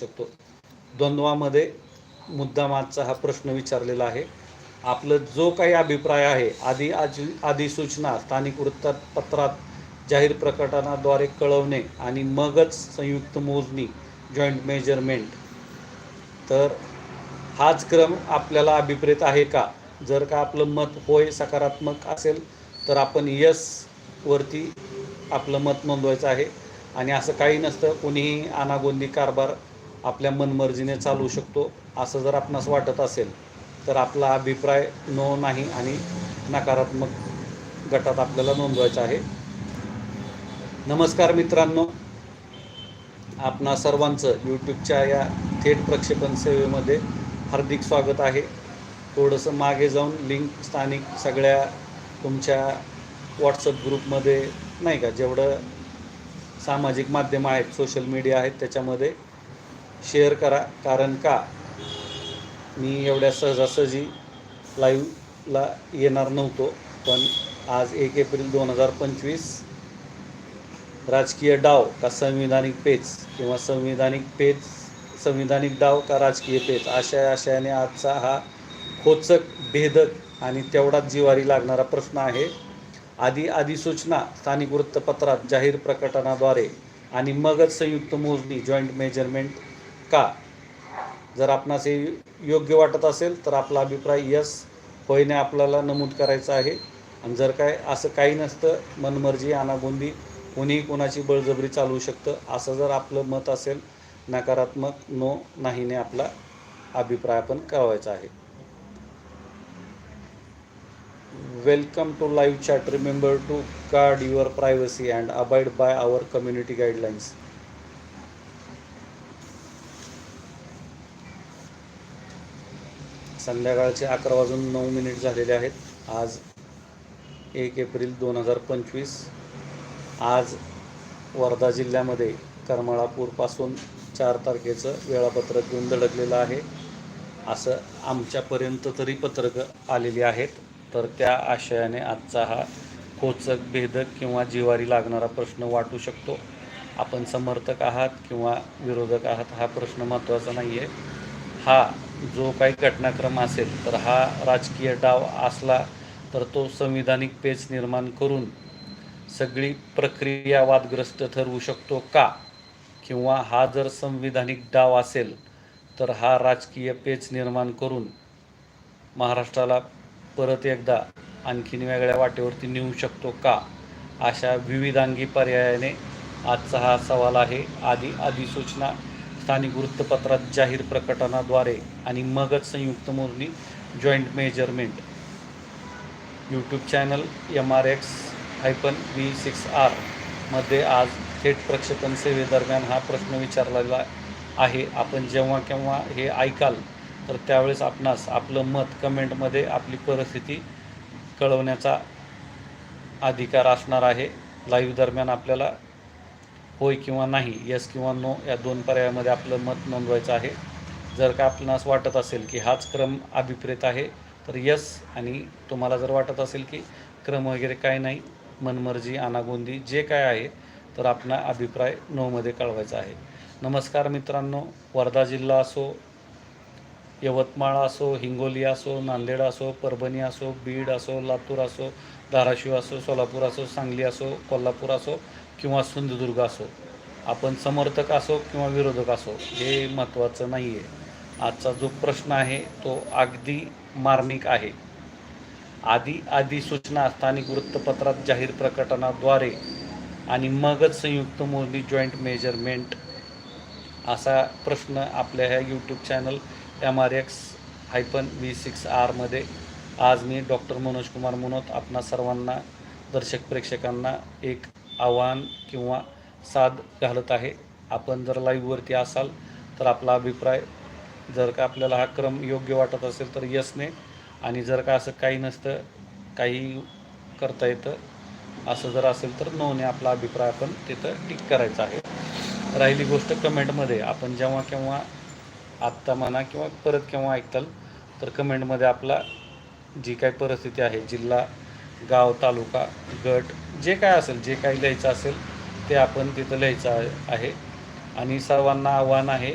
शकतो द्वंद्वामध्ये मुद्दामागचा हा प्रश्न विचारलेला आहे. आपलं जो काही अभिप्राय आहे आधी आजी अधिसूचना स्थानिक वृत्तपत्रात जाहीर प्रकटनाद्वारे कळवणे आणि मगच संयुक्त मोजणी जॉईंट मेजरमेंट तर हाच क्रम आपल्याला अभिप्रेत आहे का? जर का आपलं मत होय सकारात्मक असेल तर आपण यस वरती आपलं मत नोंदवायचं आहे. आणि असं काही नसतं कोणीही अनागोंदी कारभार आपल्या मनमर्जीने चालवू शकतो. असं जर आपणास वाटत असेल तर आपला अभिप्राय नो नाही आणि नकारात्मक गटात आपल्याला नोंदवायचा आहे. नमस्कार मित्रांनो. आपणा सर्वांचं यूट्यूबच्या या थेट प्रक्षेपण सेवेमध्ये हार्दिक स्वागत आहे. थोडंसं मागे जाऊन लिंक स्थानिक सगळ्या तुमच्या व्हॉट्सअप ग्रुपमध्ये नाही का जेवढं सामाजिक माध्यम आहेत सोशल मीडिया आहेत त्याच्यामध्ये शेअर करा. कारण का? मी एवढ्या सहजासहजी लाईव्हला येणार नव्हतो. पण आज एक एप्रिल दोन हजार पंचवीस राजकीय डाव का संविधानिक पेच किंवा संविधानिक पेच संविधानिक डाव का राजकीय पेच? अशा आशयाने आजचा हा खोचक भेदक आणि तेवढाच जिवारी लागणारा प्रश्न आहे. आधी अधिसूचना स्थानिक वृत्तपत्रात जाहीर प्रकटनाद्वारे आणि मगच संयुक्त मोजणी जॉईंट मेजरमेंट का? जर आपणास हे योग्य वाटत असेल तर आपला अभिप्राय यस होईने आपल्याला नमूद करायचा आहे. आणि जर काय असं काही नसतं मनमर्जी अनागोंदी कोणीही कोणाची बळजबरी चालवू शकतं असं जर आपलं मत असेल नकारात्मक नो नाहीने आपला अभिप्राय आपण कळवायचा आहे. Welcome to live chat remember to guard your privacy and abide by our community guidelines संध्याकाळचे अकरा वाजून नऊ मिनिट झालेले आहेत. आज एक एप्रिल दोन हजार पंचवीस. आज वर्धा जिल्ह्यामध्ये करमाळापूरपासून चार तारखेचं वेळापत्रक घेऊन धडकलेलं आहे. असं आमच्यापर्यंत तरी पत्रकं आलेली आहेत. तर त्या आशयाने आजचा हा खोचक भेदक किंवा जिवारी लागणारा प्रश्न वाटू शकतो. आपण समर्थक आहात किंवा विरोधक आहात हा प्रश्न महत्त्वाचा नाही आहे हा जो काही घटनाक्रम असेल तर हा राजकीय डाव असला तर तो संविधानिक पेच निर्माण करून सगळी प्रक्रिया वादग्रस्त ठरवू शकतो का? किंवा हा जर संविधानिक डाव असेल तर हा राजकीय पेच निर्माण करून महाराष्ट्राला परत एकदा आणखीन वेगळ्या वाटेवरती नेऊ शकतो का? अशा विविधांगी पर्यायाने आजचा हा सवाल आहे. आधी अधिसूचना स्थानिक वृत्तपत्रात जाहीर प्रकटनाद्वारे आणि मगच संयुक्त मोजणी joint measurement YouTube channel M R X hyphen V six आरमध्ये आज थेट प्रक्षेपण सेवेदरम्यान हा प्रश्न विचारलेला आहे. आपण जेव्हा केव्हा हे ऐकाल तर त्यावेळेस आपणास आपलं मत कमेंटमध्ये आपली परिस्थिती कळवण्याचा अधिकार असणार आहे. लाईव्ह दरम्यान आपल्याला होय किंवा नाही यस किंवा नो या दोन पर्यायामध्ये आपलं मत नोंदवायचं आहे. जर का आपणास वाटत असेल की हाच क्रम अभिप्रेत आहे तर यस आणि तुम्हाला जर वाटत असेल की क्रम वगैरे काय नाही मनमर्जी अनागोंदी जे काय आहे तर आपला अभिप्राय नोमध्ये कळवायचा आहे. नमस्कार मित्रांनो वर्धा जिल्हा असो यवतमाळ असो हिंगोली असो नांदेड असो परभणी असो बीड असो लातूर असो धाराशिव असो सोलापूर असो सांगली असो कोल्हापूर असो किंवा सिंधुदुर्ग असो. आपण समर्थक असो किंवा विरोधक असो हे महत्त्वाचं नाही आहे आजचा जो प्रश्न आहे तो अगदी मार्मिक आहे. आधी आधी सूचना स्थानिक वृत्तपत्रात जाहीर प्रकटनाद्वारे आणि मगच संयुक्त मोजणी जॉईंट मेजरमेंट असा प्रश्न आपल्या ह्या YouTube channel M R X hyphen V six आरमध्ये आज मी डॉक्टर मनोज कुमार मनोत आपणा सर्वांना दर्शक प्रेक्षकांना एक आव्हान किंवा साथ घालत आहे. आपण जर लाईव्हवरती असाल तर आपला अभिप्राय जर का आपल्याला हा क्रम योग्य वाटत असेल तर यसने आणि जर का असं काही नसतं काही करता येतं असं जर असेल तर नोने आपला अभिप्राय आपण तिथं टिक करायचा आहे. राहिली गोष्ट कमेंटमध्ये आपण जेव्हा केव्हा आत्ता म्हणा किंवा परत केव्हा ऐकताल तर कमेंटमध्ये आपला जी काही परिस्थिती आहे जिल्हा गाव तालुका गट जे काय असेल जे काही लिहायचं असेल ते आपण तिथं लिहायचं आहे. आणि सर्वांना आव्हान आहे